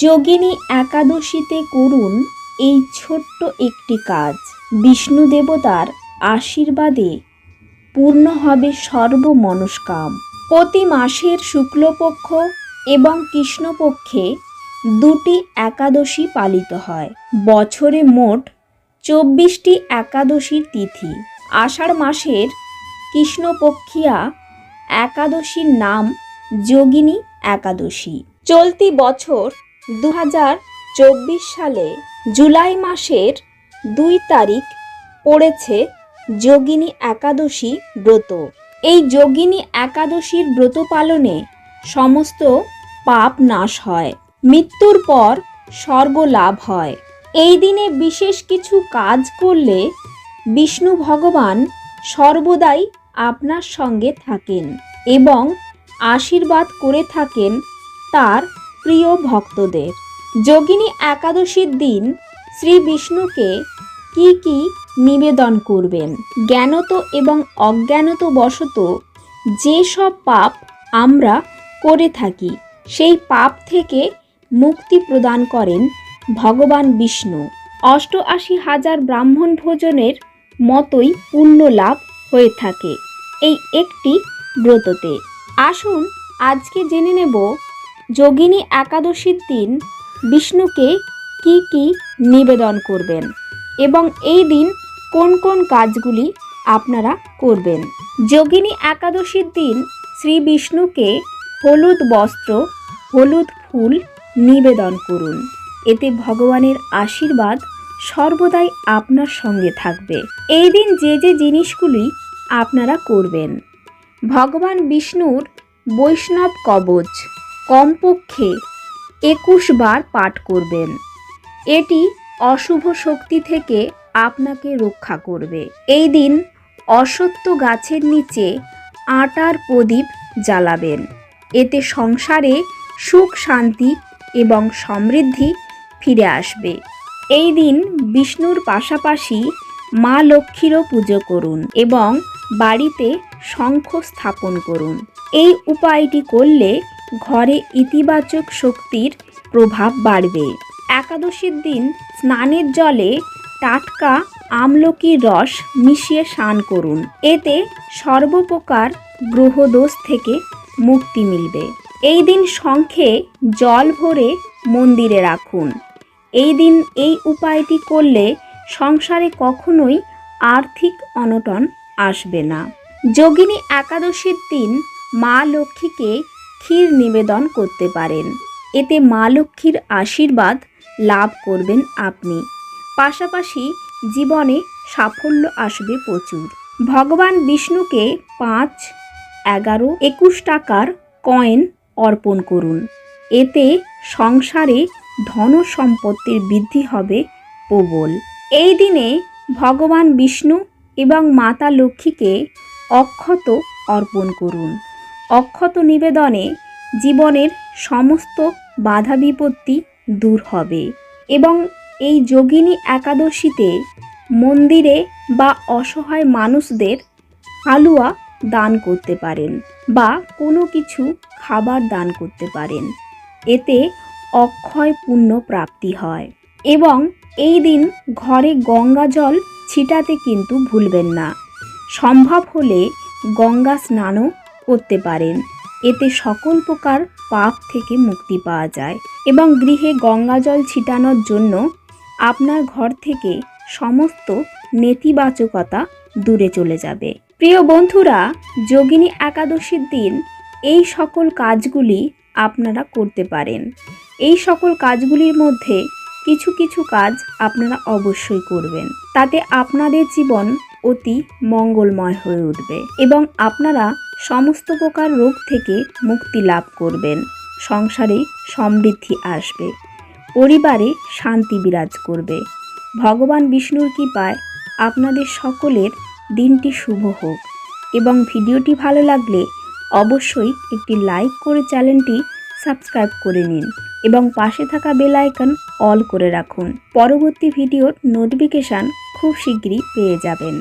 যোগিনী একাদশীতে করুন এই ছোট্ট একটি কাজ। বিষ্ণু দেবতার আশীর্বাদে পূর্ণ হবে সর্বমনস্কাম। প্রতি মাসের শুক্লপক্ষ এবং কৃষ্ণপক্ষে দুটি একাদশী পালিত হয়। বছরে মোট চব্বিশটি একাদশীর তিথি। আষাঢ় মাসের কৃষ্ণপক্ষিয়া একাদশীর নাম যোগিনী একাদশী। চলতি বছর দু সালে জুলাই মাসের দুই তারিখ পড়েছে যোগিনী একাদশী ব্রত। এই যোগিনী একাদশীর ব্রত পালনে সমস্ত পাপ নাশ হয়, মৃত্যুর পর স্বর্গ লাভ হয়। এই দিনে বিশেষ কিছু কাজ করলে বিষ্ণু ভগবান সর্বদাই আপনার সঙ্গে থাকেন এবং আশীর্বাদ করে থাকেন তার প্রিয় ভক্তদের। যোগিনী একাদশীর দিন শ্রী বিষ্ণুকে কি কি নিবেদন করবেন? জ্ঞানত এবং অজ্ঞানত বশত যে সব পাপ আমরা করে থাকি, সেই পাপ থেকে মুক্তি প্রদান করেন ভগবান বিষ্ণু। অষ্টআশি হাজার ব্রাহ্মণ ভোজনের মতোই পুণ্য লাভ হয়ে থাকে এই একটি ব্রততে। আসুন আজকে জেনে নেব যোগিনী একাদশীর দিন বিষ্ণুকে কি কি নিবেদন করবেন এবং এই দিন কোন কোন কাজগুলি আপনারা করবেন? যোগিনী একাদশীর দিন শ্রী বিষ্ণুকে হলুদ বস্ত্র, হলুদ ফুল নিবেদন করুন। এতে ভগবানের আশীর্বাদ সর্বদাই আপনার সঙ্গে থাকবে। এই দিন যে যে জিনিসগুলি আপনারা করবেন। ভগবান বিষ্ণুর বৈষ্ণব কবচ কমপক্ষে একুশ বার পাঠ করবেন। এটি অশুভ শক্তি থেকে আপনাকে রক্ষা করবে। এই দিন অসত্য গাছের নিচে আটার প্রদীপ জ্বালাবেন। এতে সংসারে সুখ, শান্তি এবং সমৃদ্ধি ফিরে আসবে। এই দিন বিষ্ণুর পাশাপাশি মা লক্ষ্মীরও পুজো করুন এবং বাড়িতে শঙ্খ স্থাপন করুন। এই উপায়টি করলে ঘরে ইতিবাচক শক্তির প্রভাব বাড়বে। একাদশীর দিন স্নানের জলে টাটকা আমলকির রস মিশিয়ে স্নান করুন। এতে সর্বপ্রকার গ্রহদোষ থেকে মুক্তি মিলবে। এই দিন শঙ্খে জল ভরে মন্দিরে রাখুন। এই দিন এই উপায়টি করলে সংসারে কখনোই আর্থিক অনটন আসবে না। যোগিনী একাদশীর দিন মা লক্ষ্মীকে ক্ষীর নিবেদন করতে পারেন। এতে মা লক্ষ্মীর আশীর্বাদ লাভ করবেন আপনি। পাশাপাশি জীবনে সাফল্য আসবে প্রচুর। ভগবান বিষ্ণুকে পাঁচ, এগারো, একুশ টাকার কয়েন অর্পণ করুন। এতে সংসারে ধন সম্পত্তির বৃদ্ধি হবে প্রবল। এই দিনে ভগবান বিষ্ণু এবং মাতা লক্ষ্মীকে অক্ষত অর্পণ করুন। অক্ষত নিবেদনে জীবনের সমস্ত বাধা বিপত্তি দূর হবে এবং এই যোগিনী একাদশীতে মন্দিরে বা অসহায় মানুষদের হালুয়া দান করতে পারেন বা কোনো কিছু খাবার দান করতে পারেন। এতে অক্ষয় পুণ্য প্রাপ্তি হয় এবং এই দিন ঘরে গঙ্গা জল ছিটাতে কিন্তু ভুলবেন না। সম্ভব হলে গঙ্গা স্নানও করতে পারেন। এতে সকল প্রকার পাপ থেকে মুক্তি পাওয়া যায় এবং গৃহে গঙ্গা জল ছিটানোর জন্য আপনার ঘর থেকে সমস্ত নেতিবাচকতা দূরে চলে যাবে। প্রিয় বন্ধুরা, যোগিনী একাদশীর দিন এই সকল কাজগুলি আপনারা করতে পারেন। এই সকল কাজগুলির মধ্যে কিছু কিছু কাজ আপনারা অবশ্যই করবেন। তাতে আপনাদের জীবন অতি মঙ্গলময় হয়ে উঠবে এবং আপনারা সমস্ত প্রকার রোগ থেকে মুক্তি লাভ করবেন। সংসারে সমৃদ্ধি আসবে। পরিবারে শান্তি বিরাজ করবে। ভগবান বিষ্ণুর কৃপায় আপনাদের সকলের দিনটি শুভ হোক। এবং ভিডিওটি ভালো লাগলে অবশ্যই একটি লাইক করে চ্যানেলটি সাবস্ক্রাইব করে নিন এবং পাশে থাকা বেল আইকন অল করে রাখুন। পরবর্তী ভিডিওর নোটিফিকেশান খুব শীঘ্রই পেয়ে যাবেন।